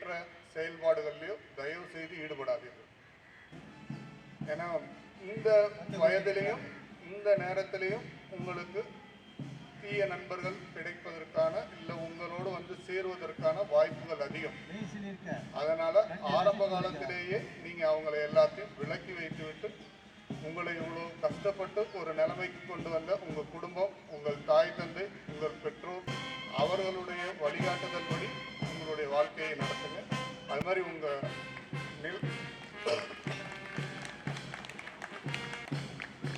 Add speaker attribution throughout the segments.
Speaker 1: தேவையற்ற செயல்பாடுகள்லையோ தயவு செய்து ஈடுபடாதீர்கள். ஏன்னா இந்த வயதிலையும் இந்த நேரத்திலையும் உங்களுக்கு தீய நண்பர்கள் கிடைப்பதற்கான இல்லை உங்களோடு வந்து சேருவதற்கான வாய்ப்புகள் அதிகம். அதனால ஆரம்ப காலத்திலேயே நீங்க அவங்களை எல்லாத்தையும் விலக்கி வைத்துவிட்டு உங்களை இவ்வளோ கஷ்டப்பட்டு ஒரு நிலைமைக்கு கொண்டு வந்த உங்க குடும்பம் உங்கள் தாய் தந்தை உங்கள் பெற்றோர் அவர்களுடைய வழிகாட்டுதல் படி மாதிரி உங்க நில்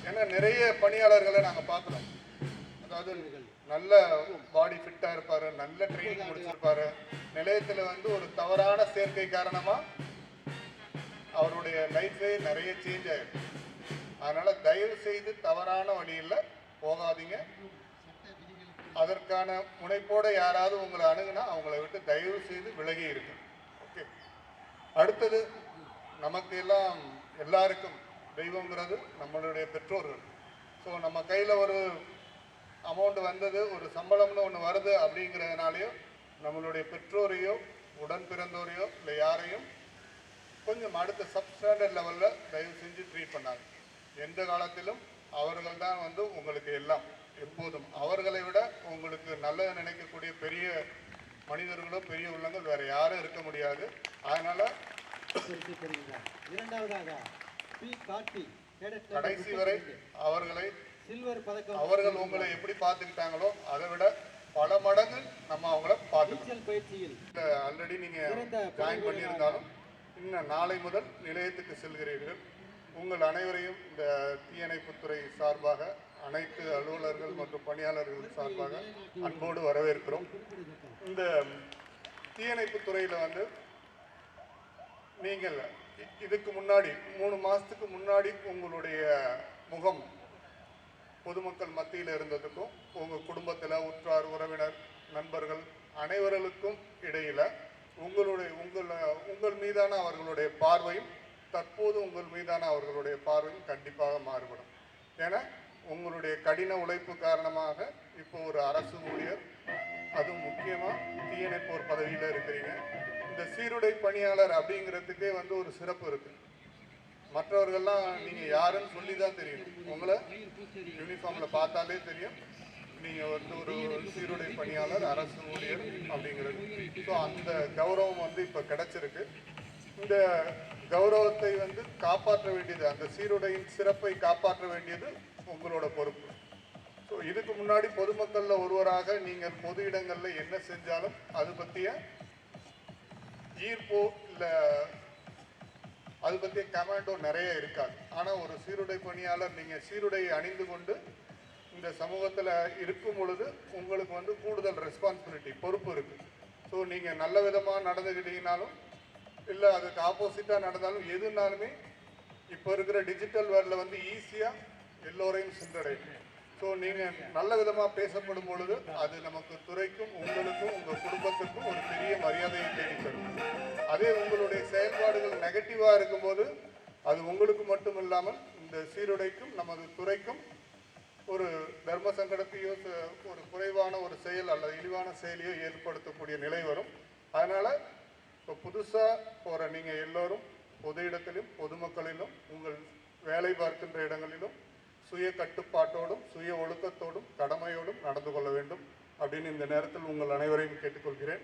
Speaker 1: ஏன்னா நிறைய பணியாளர்களை நாங்கள் பார்க்குறோம். அதாவது நல்ல பாடி ஃபிட்டாக இருப்பார் நல்ல ட்ரைனிங் முடிச்சிருப்பார். நிலையத்தில் வந்து ஒரு தவறான சேர்க்கை காரணமாக அவருடைய லைஃபே நிறைய சேஞ்ச் ஆயிடும் அதனால் தயவு செய்து தவறான வழியில் போகாதீங்க. அதற்கான முனைப்போடு யாராவது உங்களை அணுகுனா அவங்கள விட்டு தயவு செய்து விலகி இருக்கணும் அடுத்தது நமக்கு எல்லாம் எல்லாருக்கும் தெய்வங்கிறது நம்மளுடைய பெற்றோர்கள். ஸோ நம்ம கையில் ஒரு அமௌண்ட் வந்தது ஒரு சம்பளம்னு ஒன்று வருது அப்படிங்கிறதுனாலையோ நம்மளுடைய பெற்றோரையோ உடன் பிறந்தோரையோ இல்லை யாரையும் கொஞ்சம் அடுத்த சப்ஸ்டாண்டர்ட் லெவலில் தயவு செஞ்சு ட்ரீட் பண்ணாங்க எந்த காலத்திலும் அவர்கள் தான் வந்து உங்களுக்கு எல்லாம் எப்போதும். அவர்களை விட உங்களுக்கு நல்லது நினைக்கக்கூடிய பெரிய மனிதர்களோ பெரிய உள்ளங்கள் வேற யாரும் இருக்க முடியாது. அதனால
Speaker 2: இரண்டாவதாக பி கேடட்
Speaker 1: கடைசி வரை
Speaker 2: 32.
Speaker 1: அவர்களை
Speaker 2: சில்வர் பதக்கம்
Speaker 1: அவர்கள் உங்களை எப்படி பார்த்துக்கிட்டாங்களோ அதை விட பல மடங்கு நம்ம அவங்கள பார்த்துக்கணும்.
Speaker 2: நீச்சல் பயிற்சியில்
Speaker 1: ஆல்ரெடி நீங்க ஜாயின் பண்ணியிருந்தாலும் இன்னும் நாளை முதல் நிலையத்துக்கு செல்கிறீர்கள். உங்கள் அனைவரையும் இந்த தீயணைப்புத்துறை சார்பாக அனைத்து அலுவலர்கள் மற்றும் பணியாளர்கள் சார்பாக அன்போடு வரவேற்கிறோம். இந்த தீயணைப்பு துறையில் வந்து நீங்கள் இதுக்கு முன்னாடி மூணு மாதத்துக்கு முன்னாடி உங்களுடைய முகம் பொதுமக்கள் மத்தியில் இருந்ததுக்கும் உங்கள் குடும்பத்தில் உற்றார் உறவினர் நண்பர்கள் அனைவர்களுக்கும் இடையில் உங்களுடைய உங்கள் உங்கள் மீதான அவர்களுடைய பார்வையும் தற்போது உங்கள் மீதான அவர்களுடைய பார்வையும் கண்டிப்பாக மாறுபடும். ஏன்னா உங்களுடைய கடின உழைப்பு காரணமாக இப்போ ஒரு அரசு ஊழியர் அதுவும் முக்கியமாக தீயணைப்போர் பதவியில் இருக்கிறீங்க. இந்த சீருடை பணியாளர் அப்படிங்கிறதுக்கே வந்து ஒரு சிறப்பு இருக்குது மற்றவர்கள்லாம் நீங்க யாருன்னு சொல்லி தான் தெரியும். உங்களை யூனிஃபார்ம்ல பார்த்தாலே தெரியும். நீங்க வந்து ஒரு சீருடை பணியாளர் அரசு ஊழியர் அப்படிங்கிறது. ஸோ அந்த கௌரவம் வந்து இப்ப கிடைச்சிருக்கு. இந்த கௌரவத்தை வந்து காப்பாற்ற வேண்டியது அந்த சீருடையின் சிறப்பை காப்பாற்ற வேண்டியது உங்களோட பொறுப்பு. ஸோ இதுக்கு முன்னாடி பொதுமக்களில் ஒருவராக நீங்கள் பொது இடங்களில் என்ன செஞ்சாலும் அது பற்றிய ஈர்ப்போ இல்லை அது பற்றிய கமாண்டோ நிறைய இருக்காது. ஆனால் ஒரு சீருடை பணியாளர் நீங்கள் சீருடையை அணிந்து கொண்டு இந்த சமூகத்தில் இருக்கும் பொழுது உங்களுக்கு வந்து கூடுதல் ரெஸ்பான்சிபிலிட்டி பொறுப்பு இருக்குது ஸோ நீங்கள் நல்ல விதமாக நடந்துக்கிட்டீங்கனாலும் இல்லை அதுக்கு ஆப்போசிட்டாக நடந்தாலும் எதுனாலுமே இப்போ இருக்கிற டிஜிட்டல் வேர்ல்டில் வந்து ஈஸியாக எல்லோரையும் சென்றடையும் ஸோ நீங்கள் நல்ல விதமாக பேசப்படும் பொழுது அது நமக்கு துறைக்கும் உங்களுக்கும் உங்கள் குடும்பத்திற்கும் ஒரு பெரிய மரியாதையை தேடி தரும். அதே உங்களுடைய செயல்பாடுகள் நெகட்டிவாக இருக்கும்போது அது உங்களுக்கு மட்டும் இல்லாமல் இந்த சீருடைக்கும் நமது துறைக்கும் ஒரு தர்ம சங்கடத்தையோ ஒரு குறைவான ஒரு செயல் அல்லது இழிவான செயலையோ ஏற்படுத்தக்கூடிய நிலை வரும். அதனால் இப்போ புதுசாக போகிற நீங்கள் எல்லோரும் பொது இடத்திலும் பொதுமக்களிலும் உங்கள் வேலை பார்க்கின்ற இடங்களிலும் சுய கட்டுப்பாட்டோடும் சுய ஒழுக்கத்தோடும் கடமையோடும் நடந்து கொள்ள வேண்டும் அப்படின்னு இந்த நேரத்தில் உங்கள் அனைவரையும் கேட்டுக்கொள்கிறேன்.